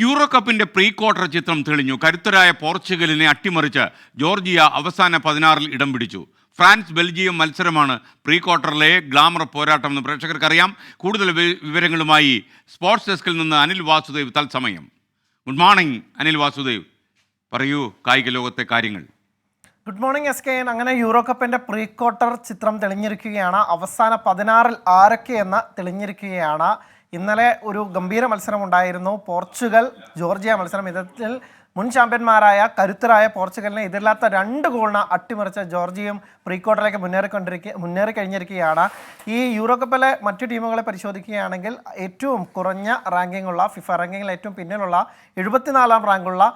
Euro കപ്പിന്റെ pre quarter ചിത്രം തെളിഞ്ഞു. കരുത്തരായ പോർച്ചുഗലിനെ അട്ടിമറിച്ച് ജോർജിയ അവസാന പതിനാറിൽ ഇടം പിടിച്ചു. ഫ്രാൻസ് ബെൽജിയം മത്സരമാണ് പ്രീ ക്വാർട്ടറിലെ ഗ്ലാമർ പോരാട്ടം എന്ന് പ്രേക്ഷകർക്കറിയാം. കൂടുതൽ വിവരങ്ങളുമായി സ്പോർട്സ് ഡെസ്കിൽ നിന്ന് അനിൽ വാസുദേവ് തത്സമയം. Good morning Anil Vasudev. പറയൂ കായിക ലോകത്തെ കാര്യങ്ങൾ. Good morning S K N. അങ്ങനെ യൂറോ കപ്പിന്റെ പ്രീ ക്വാർട്ടർ ചിത്രം തെളിഞ്ഞിരിക്കുകയാണ്. അവസാന പതിനാറിൽ ആരൊക്കെയെന്ന് തെളിഞ്ഞിരിക്കുകയാണ്. ഇന്നലെ ഒരു ഗംഭീര മത്സരം ഉണ്ടായിരുന്നു പോർച്ചുഗൽ ജോർജിയ മത്സരം. ഇതിൽ മുൻ ചാമ്പ്യന്മാരായ കരുത്തരായ പോർച്ചുഗലിനെ എതിരില്ലാത്ത രണ്ട് ഗോളിന് അട്ടിമറിച്ച ജോർജിയയും പ്രീ ക്വാർട്ടറിലേക്ക് മുന്നേറിക്കൊണ്ടിരിക്കുക മുന്നേറി കഴിഞ്ഞിരിക്കുകയാണ് ഈ യൂറോ കപ്പിലെ മറ്റു ടീമുകളെ പരിശോധിക്കുകയാണെങ്കിൽ ഏറ്റവും കുറഞ്ഞ റാങ്കിങ്ങുള്ള ഫിഫ റാങ്കിങ്ങിൽ ഏറ്റവും പിന്നിലുള്ള എഴുപത്തിനാലാം റാങ്കുള്ള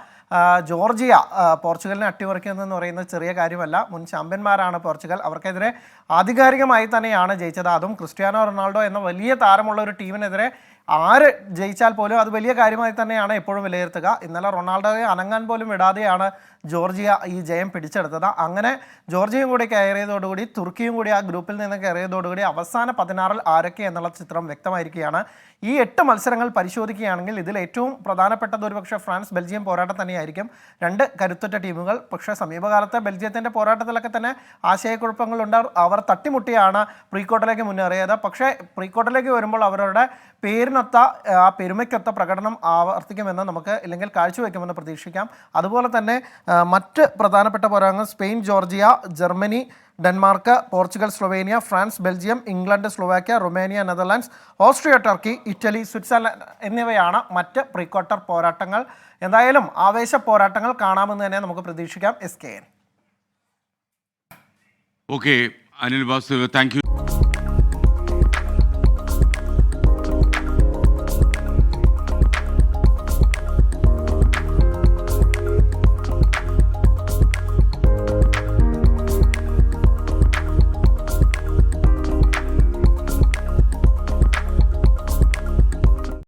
ജോർജിയ പോർച്ചുഗലിനെ അട്ടിമറിക്കുന്നതെന്ന് പറയുന്നത് ചെറിയ കാര്യമല്ല. മുൻ ചാമ്പ്യന്മാരാണ് പോർച്ചുഗൽ. അവർക്കെതിരെ ആധികാരികമായി തന്നെയാണ് ജയിച്ചത്. അതും ക്രിസ്ത്യാനോ റൊണാൾഡോ എന്ന വലിയ താരമുള്ള ഒരു ടീമിനെതിരെ ആര് ജയിച്ചാൽ പോലും അത് വലിയ കാര്യമായി തന്നെയാണ് എപ്പോഴും വിലയിരുത്തുക. ഇന്നലെ റൊണാൾഡോയെ അനങ്ങാൻ പോലും വിടാതെയാണ് ജോർജിയ ഈ ജയം പിടിച്ചെടുത്തത്. അങ്ങനെ ജോർജിയയും കൂടി കയറിയതോടുകൂടി തുർക്കിയും കൂടി ആ ഗ്രൂപ്പിൽ നിന്ന് കയറിയതോടുകൂടി അവസാന പതിനാറിൽ ആരൊക്കെ എന്നുള്ള ചിത്രം വ്യക്തമായിരിക്കുകയാണ്. ഈ എട്ട് മത്സരങ്ങൾ പരിശോധിക്കുകയാണെങ്കിൽ ഇതിൽ ഏറ്റവും പ്രധാനപ്പെട്ടത് ഒരുപക്ഷെ ഫ്രാൻസ് ബെൽജിയം പോരാട്ടം തന്നെയായിരിക്കും. രണ്ട് കരുത്തുറ്റ ടീമുകൾ പക്ഷേ സമീപകാലത്തെ ബെൽജിയത്തിന്റെ പോരാട്ടത്തിലൊക്കെ തന്നെ ആശയക്കുഴപ്പങ്ങളുണ്ട് അവർ തട്ടിമുട്ടിയാണ് പ്രീ ക്വാർട്ടറിലേക്ക് മുന്നേറിയത്. പക്ഷേ പ്രീ ക്വാർട്ടറിലേക്ക് വരുമ്പോൾ അവരുടെ പേരിനൊത്ത ആ പെരുമയ്ക്കൊത്ത പ്രകടനം ആവർത്തിക്കുമെന്ന് നമുക്ക് ഇല്ലെങ്കിൽ കാഴ്ചവെക്കുമെന്ന് പ്രതീക്ഷിക്കാം. അതുപോലെ തന്നെ മറ്റ് പ്രധാനപ്പെട്ട പോരാങ്ങൾ Spain Georgia Germany Denmark Portugal Slovenia France Belgium England Slovakia Romania Netherlands Austria Turkey Italy Switzerland എന്നിവയാണ് മറ്റ് പ്രീക്വാർട്ടർ പോരാട്ടങ്ങൾ. എന്തായാലും ആവേശ പോരാട്ടങ്ങൾ കാണാമെന്ന് തന്നെ നമുക്ക് പ്രതീക്ഷിക്കാം. S K N. Okay Anil Vasudev thank you